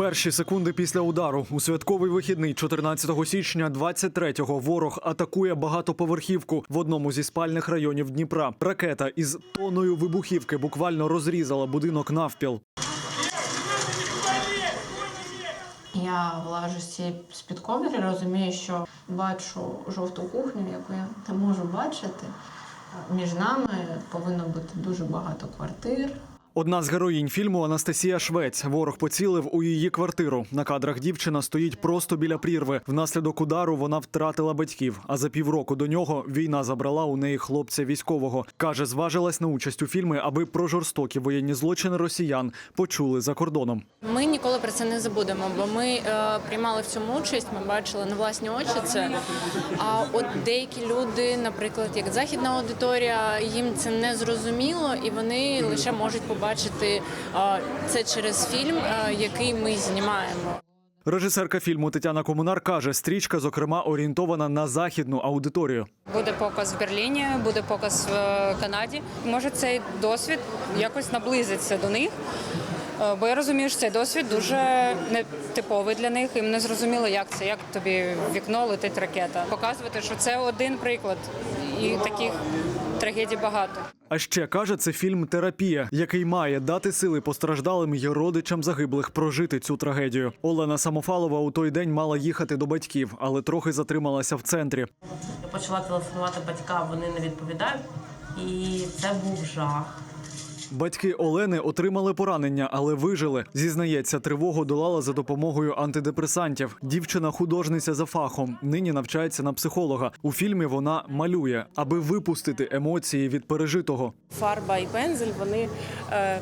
Перші секунди після удару у святковий вихідний 14 січня 23-го ворог атакує багатоповерхівку в одному зі спальних районів Дніпра. Ракета із тоною вибухівки буквально розрізала будинок навпіл. Я влажу з цієї з-під ковдри, розумію, що бачу жовту кухню, яку я не можу бачити. Між нами повинно бути дуже багато квартир. Одна з героїнь фільму Анастасія Швець. Ворог поцілив у її квартиру. На кадрах дівчина стоїть просто біля прірви. Внаслідок удару вона втратила батьків. А за півроку до нього війна забрала у неї хлопця військового. каже, зважилась на участь у фільми, аби про жорстокі воєнні злочини росіян почули за кордоном. Ми ніколи про це не забудемо, бо ми е, приймали в цьому участь, ми бачили на власні очі це. А от деякі люди, наприклад, як західна аудиторія, їм це не зрозуміло, і вони лише можуть побачити е, це через фільм, е, який ми знімаємо. Режисерка фільму Тетяна Комунар каже, стрічка, зокрема, орієнтована на західну аудиторію. Буде показ в Берліні, буде показ в е, Канаді. Може, цей досвід якось наблизиться до них. Е, Бо я розумію, що цей досвід дуже нетиповий для них. Їм не зрозуміло, як це, як тобі в вікно летить ракета. Показувати, що це один приклад, і таких трагедій багато. А ще каже, це фільм Терапія, який має дати сили постраждалим і родичам загиблих прожити цю трагедію. Олена Самофалова у той день мала їхати до батьків, але трохи затрималася в центрі. Я почала телефонувати батькам, вони не відповідають. І це був жах. Батьки Олени отримали поранення, але вижили. Зізнається, тривогу долала за допомогою антидепресантів. Дівчина художниця за фахом. Нині навчається на психолога. У фільмі вона малює, аби випустити емоції від пережитого. фарба і пензель вони е,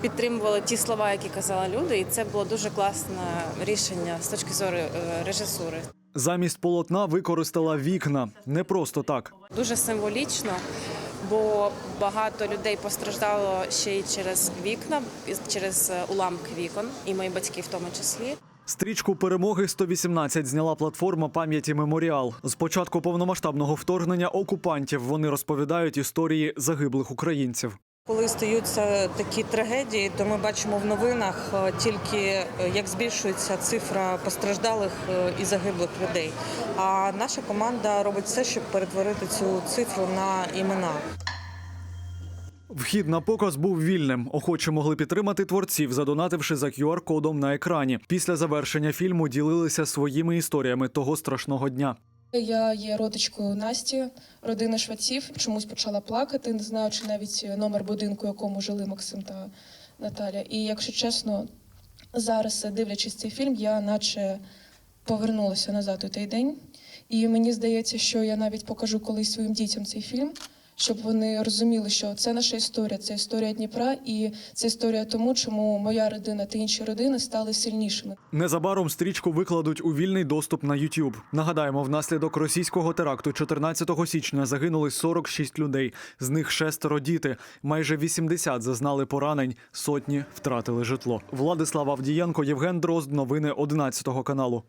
підтримували ті слова, які казали люди, і це було дуже класне рішення з точки зору е, режисури. Замість полотна використала вікна. Не просто так. Дуже символічно, бо багато людей постраждало ще й через вікна, через е, уламки вікон, і мої батьки в тому числі. Стрічку перемоги 118 зняла платформа пам'яті Меморіал. З початку повномасштабного вторгнення окупантів вони розповідають історії загиблих українців. Коли стаються такі трагедії, то ми бачимо в новинах е, тільки е, як збільшується цифра постраждалих е, і загиблих людей. А наша команда робить все, щоб перетворити цю цифру на імена. Вхід на показ був вільним. Охочі могли підтримати творців, задонативши за QR-кодом на екрані. Після завершення фільму ділилися своїми історіями того страшного дня. Я є родичкою Насті, родини шваців. Чомусь почала плакати, не знаючи навіть номер будинку, в якому жили Максим та Наталя. І якщо чесно, зараз, дивлячись цей фільм, я наче повернулася назад у той день. І мені здається, що я навіть покажу колись своїм дітям цей фільм, щоб вони розуміли, що це наша історія, це історія Дніпра, і це історія тому, чому моя родина та інші родини стали сильнішими. Незабаром стрічку викладуть у вільний доступ на YouTube. Нагадаємо, внаслідок російського теракту 14 січня загинули 46 людей. З них шестеро діти. Майже 80 зазнали поранень, сотні втратили житло. Владислав Авдієнко, Євген Дрозд. Новини 11 каналу.